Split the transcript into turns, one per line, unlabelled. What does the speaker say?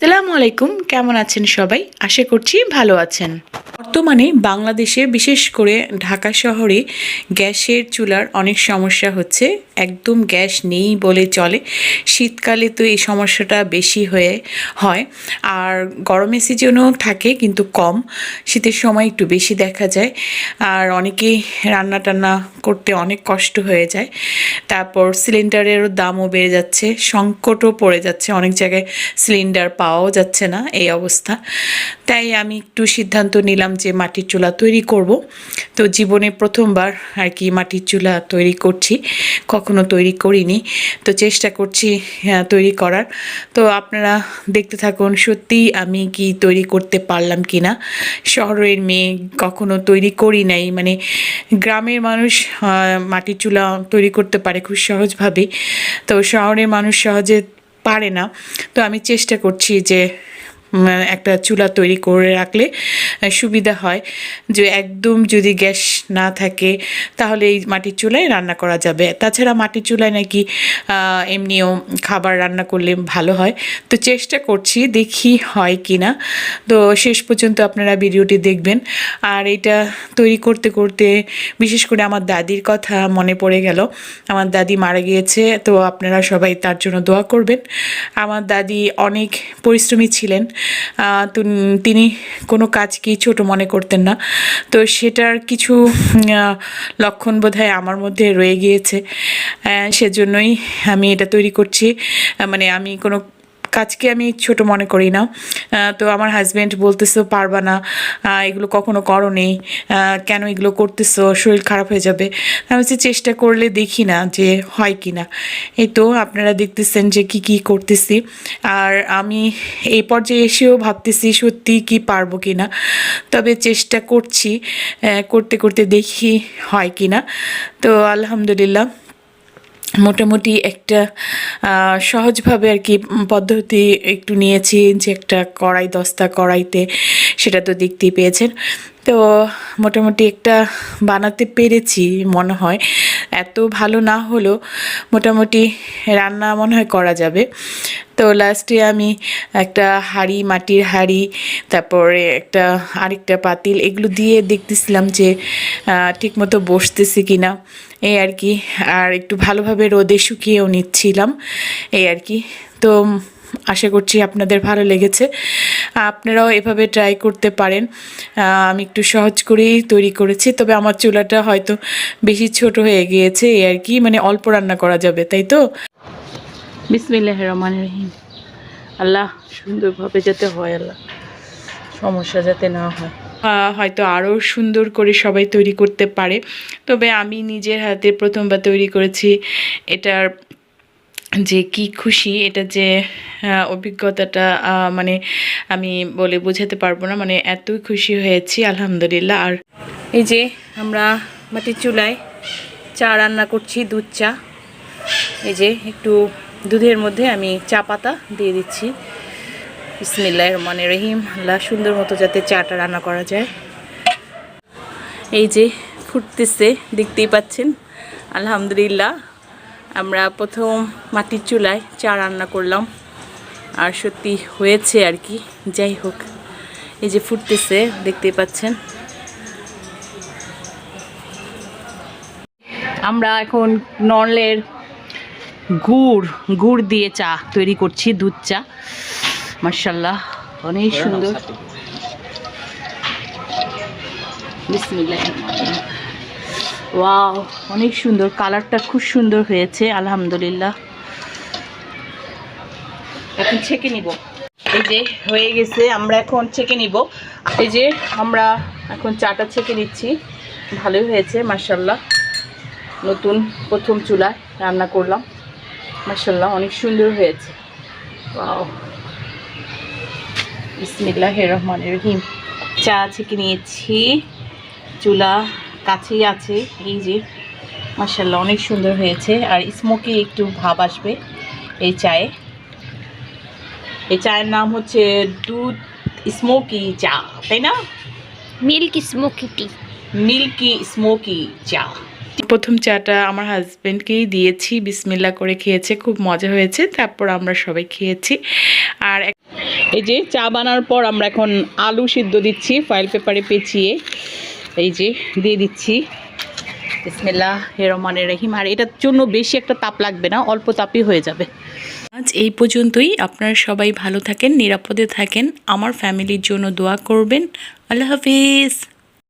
সালামু আলাইকুম, কেমন আছেন সবাই? আশা করছি ভালো আছেন। বর্তমানে বাংলাদেশে বিশেষ করে ঢাকা শহরে গ্যাসের চুলার অনেক সমস্যা হচ্ছে। একদম গ্যাস নেই বলে চলে। শীতকালে তো এই সমস্যাটা বেশি হয়ে হয়। আর গরমের সিজনও থাকে কিন্তু কম। শীতের সময় একটু বেশি দেখা যায়। আর অনেকেই রান্না টান্না করতে অনেক কষ্ট হয়ে যায়। তারপর সিলিন্ডারেরও দামও বেড়ে যাচ্ছে। সংকটও পড়ে যাচ্ছে। অনেক জায়গায় সিলিন্ডার পাওয়াও যাচ্ছে না এই অবস্থা। তাই আমি একটু সিদ্ধান্ত নিলাম যে মাটির চুলা তৈরি করব। তো জীবনে প্রথমবার আর কি মাটির চুলা তৈরি করছি। কখনো তৈরি করিনি। তো চেষ্টা করছি আহ, তৈরি করার। তো আপনারা দেখতে থাকুন সত্যিই আমি কি তৈরি করতে পারলাম কি না শহরের মেয়ে কখনো তৈরি করি নাই। মানে গ্রামের মানুষ মাটির চুলা তৈরি করতে পারে খুব সহজভাবেই তো শহরের মানুষ সহজে পারে না। তো আমি চেষ্টা করছি যে একটা চুলা তৈরি করে রাখলে সুবিধা হয়। যে একদম যদি গ্যাস না থাকে, তাহলে এই মাটির চুলায় রান্না করা যাবে। তাছাড়া মাটির চুলায় নাকি এমনিও খাবার রান্না করলে ভালো হয়। তো চেষ্টা করছি, দেখি হয় কি না তো শেষ পর্যন্ত আপনারা ভিডিওটি দেখবেন। আর এটা তৈরি করতে করতে, বিশেষ করে আমার দাদির কথা মনে পড়ে গেল। আমার দাদি মারা গিয়েছে, তো আপনারা সবাই তার জন্য দোয়া করবেন। আমার দাদি অনেক পরিশ্রমী ছিলেন। তিনি কোনো কাজকেই ছোট মনে করতেন না। তো সেটার কিছু লক্ষণ বোধহয় আমার মধ্যে রয়ে গিয়েছে। সেজন্যই আমি এটা তৈরি করছি। মানে আমি কোনো কাজকে আমি ছোট মনে করি না। তো আমার হাজব্যান্ড বলতেছো, পারবা না এগুলো কখনো করো নেই কেন এগুলো করতেছো? শরীর খারাপ হয়ে যাবে। আমি হচ্ছে চেষ্টা করলে দেখি না যে হয় কি না। এই তো আপনারা দেখতেছেন যে কি কি করতেছি। আর আমি এই পর্যায়ে এসেও ভাবতেছি, সত্যি কি পারব কি না? তবে চেষ্টা করছি করতে করতে দেখি হয় কি না। তো আলহামদুলিল্লাহ। মোটামুটি একটা সহজভাবে আর কি পদ্ধতি একটু নিয়েছি যে একটা কড়াই, দস্তা কড়াইতে সেটা তো দেখতেই পেয়েছেন। তো মোটামুটি একটা বানাতে পেরেছি মনে হয়। এত ভালো না হলেও মোটামুটি রান্না মনে হয় করা যাবে। তো লাস্টে আমি একটা হাঁড়ি, মাটির হাঁড়ি, তারপরে একটা আরেকটা পাতিল এগুলো দিয়ে দেখতেছিলাম যে ঠিকমতো বসতেছি কি না এই আর কি, আর একটু ভালোভাবে রোদে শুকিয়েও নিচ্ছিলাম। এই আর কি, তো আশা করছি আপনাদের ভালো লেগেছে। আপনারাও এভাবে ট্রাই করতে পারেন। আমি একটু সহজ করেই তৈরি করেছি তবে আমার চুলাটা হয়তো বেশি ছোট হয়ে গিয়েছে এই আর কি মানে অল্প রান্না করা যাবে তাই তো? বিসমিল্লাহ রহমান রহিম। আল্লাহ সুন্দরভাবে যাতে হয় আল্লাহ সমস্যা যাতে না হয়। হয়তো আরও সুন্দর করে সবাই তৈরি করতে পারে তবে আমি নিজের হাতে প্রথমবার তৈরি করেছি এটার যে কি খুশি, এটা যে অভিজ্ঞতাটা মানে আমি বলে বোঝাতে পারব না মানে এতই খুশি হয়েছি, আলহামদুলিল্লাহ। আর এই যে আমরা মাটির চুলায় চা রান্না করছি, দুধ চা। এই যে একটু দুধের মধ্যে আমি চা পাতা দিয়ে দিচ্ছি। বিসমিল্লাহ রহমান রহিম, আল্লাহ সুন্দর মতো যাতে চাটা রান্না করা যায়। এই যে ফুটতেছে, দেখতেই পাচ্ছেন, আলহামদুলিল্লাহ। আমরা প্রথম মাটির চুলায় চা রান্না করলাম। আর সত্যি হয়েছে আর কি। যাই হোক, এই যে ফুটতেছে দেখতে পাচ্ছেন। আমরা এখন নলের গুড় গুড় দিয়ে চা তৈরি করছি, দুধ চা। মার্শাল্লাহ অনেক সুন্দর। ওয়াও, অনেক সুন্দর, কালারটা খুব সুন্দর হয়েছে, আলহামদুলিল্লাহ। এখন ছেঁকে নিব। এই যে হয়ে গেছে, আমরা এখন ছেঁকে নিব। এই যে আমরা এখন চাটা ছেঁকে নিচ্ছি। ভালোই হয়েছে মার্শাল্লাহ নতুন প্রথম চুলায় রান্না করলাম। মার্শাল্লাহ অনেক সুন্দর হয়েছে। ওয়াও। বিসমিল্লাহ রহমান রহিম। চা ছেঁকে নিয়েছি। চুলা কাছেই আছে এই যে মার্শাল্লাহ অনেক সুন্দর হয়েছে। আর স্মোকি একটু ভাব আসবে এই চায়ে। এই চায়ের নাম হচ্ছে দুধ স্মোকি চা তাই না?
Milk smoky tea.
Milky smoky চা। প্রথম চাটা আমার হাজব্যান্ডকেই দিয়েছি বিসমিল্লা করে খেয়েছে খুব মজা হয়েছে তারপর আমরা সবাই খেয়েছি। আর এই যে চা বানার পর আমরা এখন আলু সিদ্ধ দিচ্ছি ফয়েল পেপারে পেঁচিয়ে। এই যে, দিয়ে দিচ্ছি। বিসমিল্লাহ, রহমানের রহিম। আর এটার জন্য বেশি একটা তাপ লাগবে না, অল্প তাপই হয়ে যাবে। আজ এই পর্যন্তই। আপনারা সবাই ভালো থাকেন, নিরাপদে থাকেন। আমার ফ্যামিলির জন্য দোয়া করবেন। আল্লাহ হাফিজ।